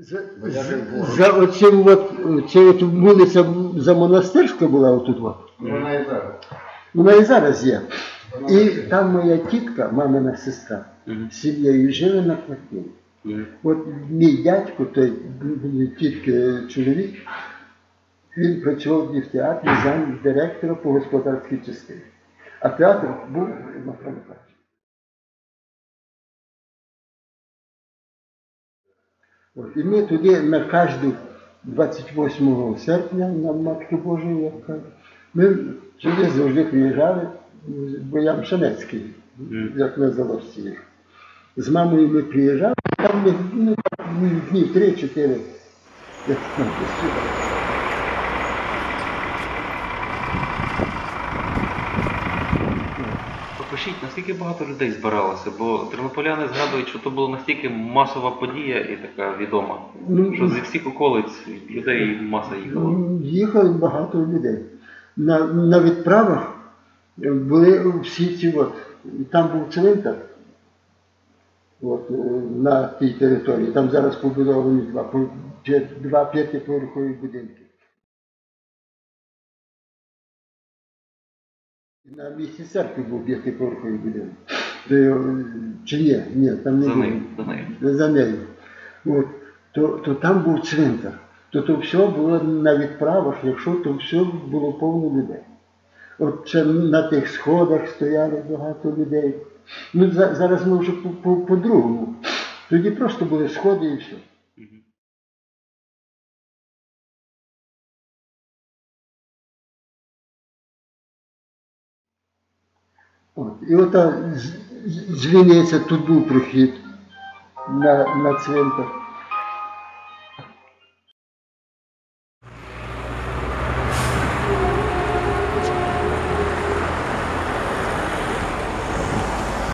За, за оцим от, це от вулиця за монастирська була отут. От. Вона і зараз. Вона і зараз є. І там моя тітка, мамина сестра, з сім'єю жили на квартирі. От мій дядько, той м, тітки чоловік, він працював в театрі зам директора по господарській частині. А театр був на Франка. От, і ми туди на кожну 28 серпня на Матки Божої, як кажуть, ми сюди завжди приїжджали, бо я Мшанецький, як на Заловці. З мамою ми приїжджали, там ми ну, днів 3-4. як там, сюди. Наскільки багато людей збиралося, бо тернополяни згадують, що то була настільки масова подія і така відома, Ну, що зі всіх околиць людей маса їхала. Ну, Їхало багато людей. На, на відправах були всі ці от. Там був цвинтар от, е, на тій території. Там зараз побудовані два, два п'ятиповерхові будинки. На місці церкви був п'ятиповерховий будинок. Чи ні? Ні, там не За нею, за нею. От, то, то там був цвинтар. То, то все було на відправах, якщо то все було повно людей. От це на тих сходах стояли багато людей. Ну, зараз ми вже по- по- по-другому. Тоді просто були сходи і все. І ота з- туди прохід на, на цвинтар.